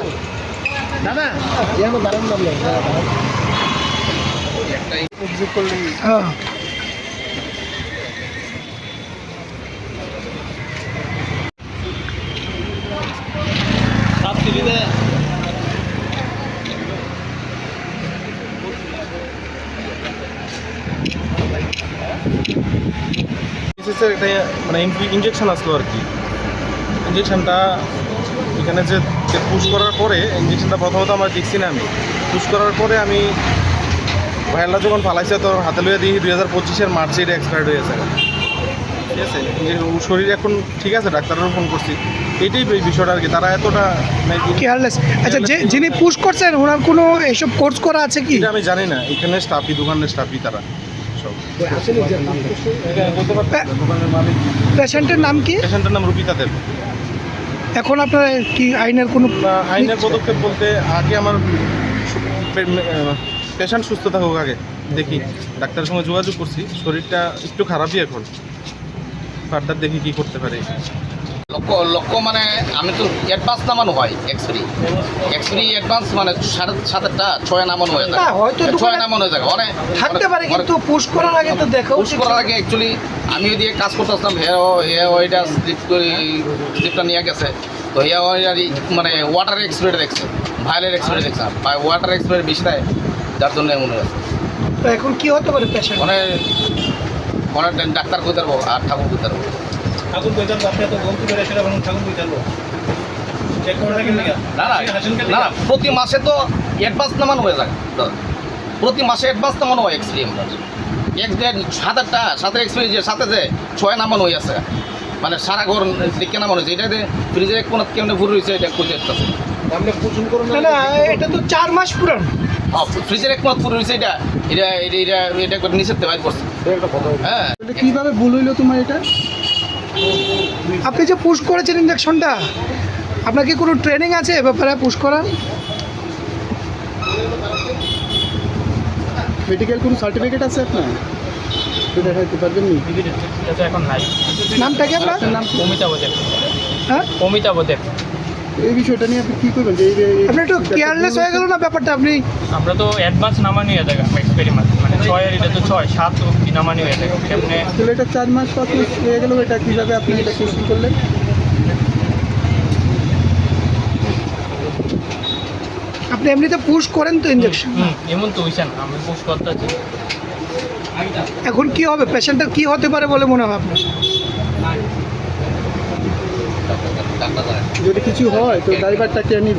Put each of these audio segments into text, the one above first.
না দাদা? এখানে দাঁড়ান নাম নেই একটা মানে ইঞ্জেকশন আসলো আর কি। ইঞ্জেকশনটা এখানে যে পুশ করার পরে ইঞ্জেকশনটা প্রথমত আমরা দেখছি না আমি। পুশ করার পরে আমি ভাইয়ালা যখন ফালাইছে তোর হাতে লইয়া দিই দুই হাজার পঁচিশের মার্চে এটা এক্সপায়ার্ড হয়ে গেছে। ঠিক আছে? যে শরীর এখন ঠিক আছে ডাক্তারেরও ফোন করছি। এটাই এই বিষয়টা আর কি তারা এতটা কেয়ারলেস আচ্ছা যে যিনি পুশ করছেন ওনার কোনো এসব কোর্স করা আছে কি? এটা আমি জানি না এখানে স্টাফি দোকানের স্টাফি তারা। সব। এখানে বলতে পারছি দোকানের মালিক। পেশেন্টের নাম কি? পেশেন্টের নাম রুপিতা দেব। এখন আপনার কি আইনের কোনো আইনের পদক্ষেপ বলতে আগে আমার পেশেন্ট সুস্থ থাকুক আগে। দেখি, ডাক্তারের সঙ্গে যোগাযোগ করছি, শরীরটা একটু খারাপই এখন। ফার্দার দেখি কি করতে পারি। লক্ষ্য লক্ষ্য মানে আমি তো অ্যাডভান্স নামানো হয় এক্সপ্রি এক্সপ্রি অ্যাডভান্স মানে সাড়ে সাতটা ছয় নামানো হয়ে না, হয়তো ছয় নামানো হয়ে যায় অনেক থাকতে পারে কিন্তু পুশ করার আগে তো দেখা পুশ করার আগে অ্যাকচুয়ালি আমি ওইদিকে কাজ করতে আসলাম হেয়ার হেয়ার ওইটা স্লিপ স্লিপটা নিয়ে গেছে। তো হেয়ার ওইটার মানে ওয়াটার এক্সপ্রে দেখছে ভাইলের এক্সপ্রে দেখছে। ওয়াটার এক্সপ্রে বেশি দেয় যার জন্য এমন হয়েছে তো এখন কি হতে পারে পেশেন্ট মানে অনেক ডাক্তার কইতে পারব আর ঠাকুর পারব ঠাকুর কইতাল আপনি তো গমতি করে সেটা বলুন ঠাকুর কইতাল চেক করে রাখেন নাকি? না না না না প্রতি মাসে তো অ্যাডভান্স নামানো হয়ে যায়। দাদা। প্রতি মাসে অ্যাডভান্স নামানো হয় এক্সপি আমরা। এক সাত আটটা সাতের এক্সপি যে সাথে যে ছয় নামানো হয়ে আছে। মানে সারা ঘর দিকে নামানো হয়েছে। এটা যে ফ্রিজে কোনো কেমনে ভুল রয়েছে এটা খুঁজে আসতেছে করুন না না এটা তো চার মাস পুরান। ফ্রিজের এক মাত্র ভুল রয়েছে এটা এটা এটা এটা এটা করে নিষেধ বাইর করছে। হ্যাঁ। কীভাবে ভুল হইল তোমার এটা? আপনি যে পুশ করেছেন ইঞ্জেকশনটা আপনার কি কোনো ট্রেনিং আছে এ ব্যাপারে পুশ করার? মেডিকেল কোনো সার্টিফিকেট আছে আপনার? পারবেন এখন নাই। নামটা কি আপনার? আপনার নাম কি? অমিতাভ দেব হ্যাঁ? অমিতাভ দেব এই বিষয়টা নিয়ে আপনি কী করবেন? আপনি একটু কেয়ারলেস হয়ে গেল না ব্যাপারটা? আপনি আমরা তো অ্যাডভান্স নামানি থাকে এক্সপেরিমেন্ট মানে ছয়ের এটা তো ছয় সাত অব্দি নামানি হয়ে থাকে। কেমনে? আসলে এটা চার মাস পাঁচ মাস হয়ে গেল এটা কীভাবে আপনি এটা কোশ্চিন করলেন? আপনি এমনিতে পুশ করেন তো ইঞ্জেকশন হুম এমন তো হইছেন আমি পোস্ট করতে এখন কি হবে? পেশেন্টের কি হতে পারে বলে মনে হয় আপনার? যদি কিছু হয় তো ড্রাইভারটা কে নিব?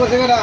我这个呢